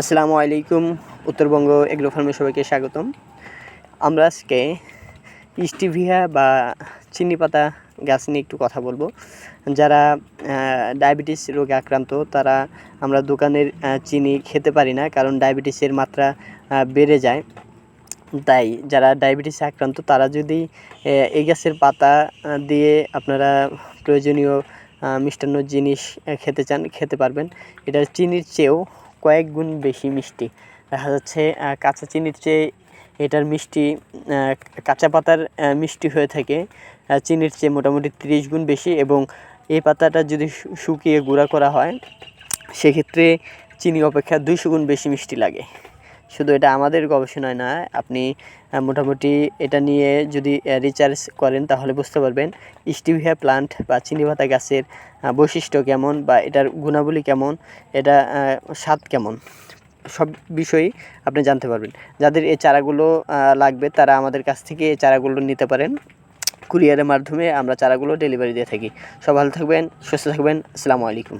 আসসালামু আলাইকুম, উত্তরবঙ্গ এগ্রো ফার্মে সবাইকে স্বাগতম। আমরা আজকে স্টিভিয়া বা চিনি পাতা গাছ নিয়ে একটু কথা বলব। যারা ডায়াবেটিস রোগে আক্রান্ত, তারা আমরা দোকানের চিনি খেতে পারি না, কারণ ডায়াবেটিসের মাত্রা বেড়ে যায়। তাই যারা ডায়াবেটিসে আক্রান্ত, তারা যদি এই গাছের পাতা দিয়ে আপনারা প্রয়োজনীয় মিষ্টান্ন জিনিস খেতে চান, খেতে পারবেন। এটা চিনির চেয়েও কয়েক গুণ বেশি মিষ্টি। দেখা যাচ্ছে কাঁচা চিনির চেয়ে এটার মিষ্টি কাঁচা পাতার মিষ্টি হয়ে থাকে চিনির চেয়ে মোটামুটি তিরিশ গুণ বেশি এবং এই পাতাটা যদি শুকিয়ে গুঁড়া করা হয়, সেক্ষেত্রে চিনি অপেক্ষা দুইশো গুণ বেশি মিষ্টি লাগে। শুধু এটা আমাদের গবেষণায় না, আপনি মোটামুটি এটা নিয়ে যদি রিচার্জ করেন তাহলে বুঝতে পারবেন স্টিভিয়া প্লান্ট বা চিনি পাতা গাছের বৈশিষ্ট্য কেমন বা এটার গুণাবলী কেমন, এটা স্বাদ কেমন, সব বিষয়ই আপনি জানতে পারবেন। যাদের এই চারাগুলো লাগবে তারা আমাদের কাছ থেকে এই চারাগুলো নিতে পারেন। কুরিয়ারের মাধ্যমে আমরা চারাগুলো ডেলিভারি দিয়ে থাকি। সব ভালো থাকবেন, সুস্থ থাকবেন, আসসালামু আলাইকুম।